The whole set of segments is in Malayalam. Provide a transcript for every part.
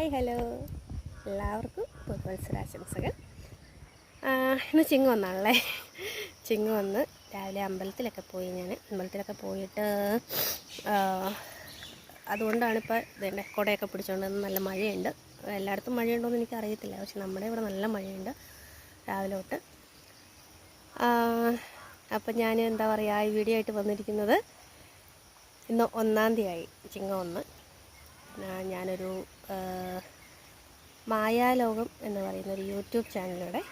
Hi hello. എല്ലാവർക്കും പുതുവത്സരാശംസകൾ ഇന്ന് ചിങ്ങ് വന്നാണല്ലേ? ചിങ്ങ് വന്ന് രാവിലെ അമ്പലത്തിലൊക്കെ പോയി ഞാൻ. അമ്പലത്തിലൊക്കെ പോയിട്ട് അതുകൊണ്ടാണ് ഇപ്പോൾ ഇതേണ്ട കുടയൊക്കെ പിടിച്ചോണ്ട് നല്ല മഴയുണ്ട്. എല്ലായിടത്തും മഴയുണ്ടോ എന്ന് എനിക്ക് അറിയത്തില്ല പക്ഷെ നമ്മുടെ ഇവിടെ നല്ല മഴയുണ്ട് രാവിലെ തൊട്ട് അപ്പം ഞാൻ എന്താ പറയുക ഈ വീഡിയോ ആയിട്ട് വന്നിരിക്കുന്നത് ഇന്ന് ഒന്നാം തീയതി ആയി. ചിങ്ങ ഒന്ന് ഞാനൊരു മായാലോകം എന്ന് പറയുന്ന ഒരു യൂട്യൂബ് ചാനലിലൂടെ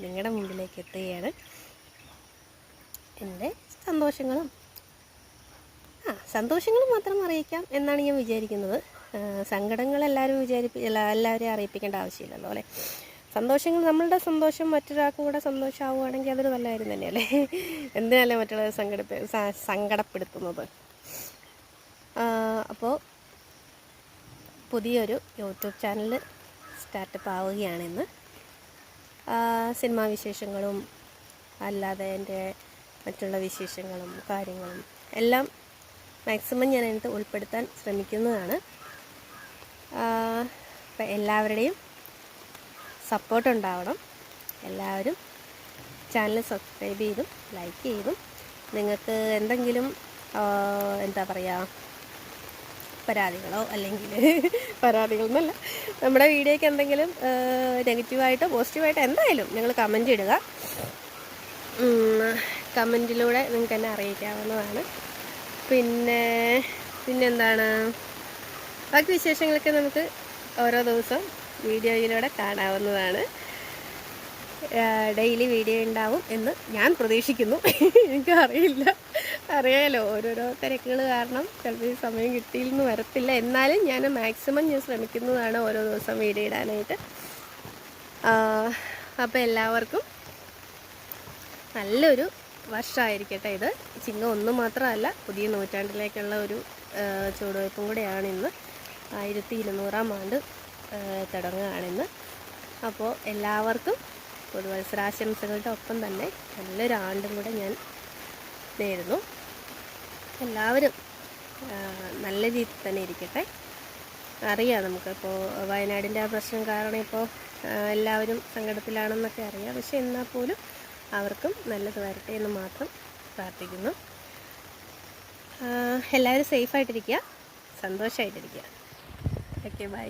നിങ്ങളുടെ മുമ്പിലേക്ക് എത്തുകയാണ്. എന്റെ സന്തോഷങ്ങളും ആ സന്തോഷങ്ങൾ മാത്രം അറിയിക്കാം എന്നാണ് ഞാൻ വിചാരിക്കുന്നത്. സങ്കടങ്ങൾ എല്ലാവരും വിചാരിപ്പി എല്ലാ- എല്ലാവരെയും അറിയിപ്പിക്കേണ്ട ആവശ്യമില്ലല്ലോ അല്ലേ? സന്തോഷങ്ങൾ നമ്മളുടെ സന്തോഷം മറ്റൊരാൾക്കും കൂടെ സന്തോഷമാവുകയാണെങ്കിൽ അതൊരു നല്ല കാര്യം തന്നെയല്ലേ? എന്തിനല്ലേ മറ്റുള്ളവരെ സങ്കടപ്പെ സങ്കടപ്പെടുത്തുന്നത്? അപ്പോൾ പുതിയൊരു യൂട്യൂബ് ചാനൽ സ്റ്റാർട്ടപ്പ് ആവുകയാണിന്ന്. സിനിമാ വിശേഷങ്ങളും അല്ലാതെ എന്റെ മറ്റുള്ള വിശേഷങ്ങളും കാര്യങ്ങളും എല്ലാം മാക്സിമം ഞാൻ അതിനകത്ത് ഉൾപ്പെടുത്താൻ ശ്രമിക്കുന്നതാണ്. അപ്പം എല്ലാവരുടെയും സപ്പോർട്ട് ഉണ്ടാവണം. എല്ലാവരും ചാനൽ സബ്സ്ക്രൈബ് ചെയ്തും ലൈക്ക് ചെയ്തും. നിങ്ങൾക്ക് എന്തെങ്കിലും എന്താ പറയുക പരാതികളോ അല്ലെങ്കിൽ പരാതികളൊന്നുമല്ല. നമ്മുടെ വീഡിയോയ്ക്ക് എന്തെങ്കിലും നെഗറ്റീവായിട്ടോ പോസിറ്റീവായിട്ടോ എന്തായാലും നിങ്ങൾ കമന്റ് ഇടുക. കമന്റിലൂടെ നിങ്ങൾക്ക് എന്നെ അറിയിക്കാവുന്നതാണ്. പിന്നെ പിന്നെന്താണ്? ബാക്കി വിശേഷങ്ങളൊക്കെ നമുക്ക് ഓരോ ദിവസം വീഡിയോയിലൂടെ കാണാവുന്നതാണ്. ഡെയിലി വീഡിയോ ഉണ്ടാവും എന്ന് ഞാൻ പ്രതീക്ഷിക്കുന്നു. എനിക്കറിയില്ല. അറിയാലോ ഓരോരോ തിരക്കുകൾ കാരണം ചിലപ്പോൾ ഈ സമയം കിട്ടിയില്ലെന്ന് വരത്തില്ല. എന്നാലും ഞാൻ മാക്സിമം ഞാൻ ശ്രമിക്കുന്നതാണ് ഓരോ ദിവസം വീഡിയോ ഇടാനായിട്ട്. അപ്പോൾ എല്ലാവർക്കും നല്ലൊരു വർഷമായിരിക്കട്ടെ ഇത്. ചിങ്ങ ഒന്നും മാത്രമല്ല പുതിയ നൂറ്റാണ്ടിലേക്കുള്ള ഒരു ചുവടുവയ്പ്പും കൂടെയാണ് ഇന്ന്. ആയിരത്തി ഇരുന്നൂറാം ആണ്ട് തുടങ്ങുകയാണിന്ന്. അപ്പോൾ എല്ലാവർക്കും പുതുവത്സരാശംസകളുടെ ഒപ്പം തന്നെ നല്ലൊരു ആണ്ടും കൂടെ ഞാൻ നേരുന്നു. എല്ലാവരും നല്ല രീതിയിൽ തന്നെ ഇരിക്കട്ടെ. അറിയാം നമുക്കിപ്പോൾ വയനാടിന്റെ ആ പ്രശ്നം കാരണം ഇപ്പോൾ എല്ലാവരും സങ്കടത്തിലാണെന്നൊക്കെ അറിയാം. പക്ഷെ എന്നാൽ പോലും അവർക്കും നല്ലത് വരട്ടെ എന്ന് മാത്രം പ്രാർത്ഥിക്കുന്നു. എല്ലാവരും സേഫായിട്ടിരിക്കുക സന്തോഷമായിട്ടിരിക്കുക ഓക്കെ ബൈ